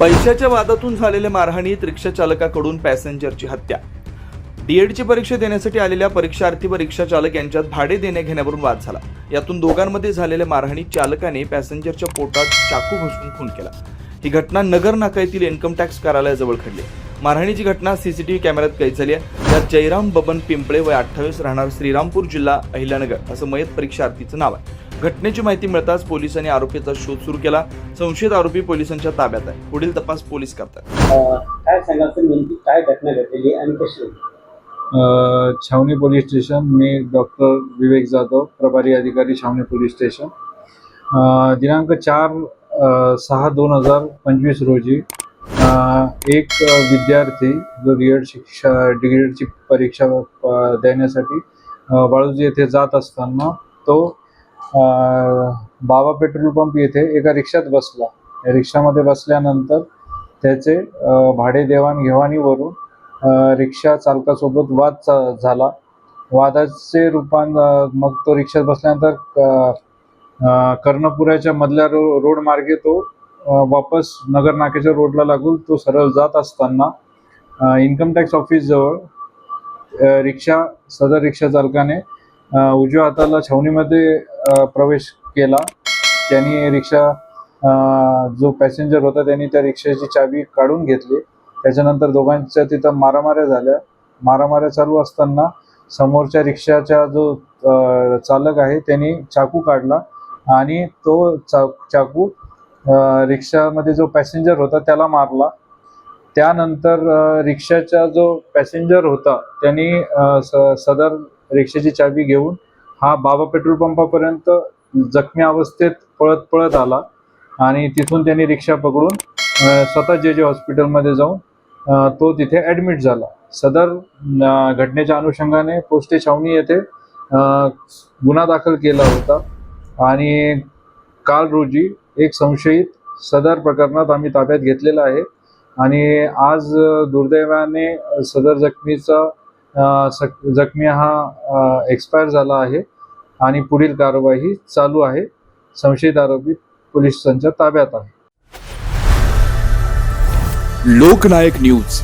पैशाच्या वादातून झालेल्या मारहाणीत रिक्षा चालकाकडून पॅसेंजरची हत्या. डीएडची परीक्षा देण्यासाठी आलेल्या परीक्षार्थी व रिक्षा चालक यांच्यात भाडे देण्या घेण्यावरून वाद झाला. यातून दोघांमध्ये झालेल्या मारहाणीत चालकाने पॅसेंजरच्या पोटात चाकू घुसून खून केला. ही घटना नगर नाका येथील इन्कम टॅक्स कार्यालयाजवळ घडली. मारहाणीची घटना सीसीटीव्ही कॅमेऱ्यात कैद झाली आहे. यात जयराम बबन पिंपळे वय अठ्ठावीस राहणार श्रीरामपूर जिल्हा अहिल्यानगर असं मयत परीक्षार्थीचं नाव आहे. घटनेची माहिती मिळताच पोलिसांनी आरोपीचा शोध सुरू केला. संशयित आरोपी पोलिसांच्या ताब्यात आहे. पुढील तपास पोलीस करतात. काय सांगाल नेमकी काय घटना घडलेली आणि कशी छावणी पोलीस स्टेशन मी डॉक्टर विवेक जाधव प्रभारी अधिकारी छावणी पोलीस स्टेशन. दिनांक चार सहा दोन हजार पंचवीस रोजी एक विद्यार्थी जो डी एड शिक्षा डी एडची परीक्षा देण्यासाठी बाळूजी येथे जात असताना तो बाबा पेट्रोल पंप येथे एका रिक्षात बसला. रिक्षामध्ये बसल्यानंतर त्याचे भाडे देवाणघेवाणीवरून रिक्षा चालकासोबत वाद झाला. वादाचे रूपान मग तो रिक्षात बसल्यानंतर कर्णपुराच्या मधल्या रो रोड मार्गे तो वापस नगर नाक्याच्या रोडला लागून तो सरळ जात असताना इन्कम टॅक्स ऑफिसजवळ जवळ रिक्षा सदर रिक्षा चालकाने उजव्या हाताला छावणीमध्ये प्रवेश केला. त्यांनी रिक्षा जो पॅसेंजर होता त्यांनी त्या रिक्षाची चावी काढून घेतली. त्याच्यानंतर दोघांच्या तिथं मारामाऱ्या झाल्या. मारामाऱ्या चालू असताना समोरच्या रिक्षाचा जो चालक आहे त्यांनी चाकू काढला आणि तो चा चाकू रिक्षामध्ये जो पॅसेंजर होता त्याला मारला. त्यानंतर रिक्षाचा जो पॅसेंजर होता त्यांनी स- सदर रिक्षेची चावी घेऊन हा बाबा पेट्रोल पंपापर्यंत जखमी अवस्थेत पळत पळत आला. आणि तिथून त्यांनी रिक्षा पकडून स्वतः जे जे हॉस्पिटलमध्ये जाऊन तो तिथे ॲडमिट झाला. सदर घटनेच्या अनुषंगाने पोस्टे छावणी येथे गुन्हा दाखल केला होता. आणि काल रोजी एक संशयित सदर प्रकरणात आम्ही ताब्यात घेतलेला आहे. आणि आज दुर्दैवाने सदर जखमीचा जखमी हा एक्सपायर झाला आहे आणि पुढील कारवाई चालू आहे. संशयित आरोपी पोलिसांच्या ताब्यात आहे. लोकनायक न्यूज.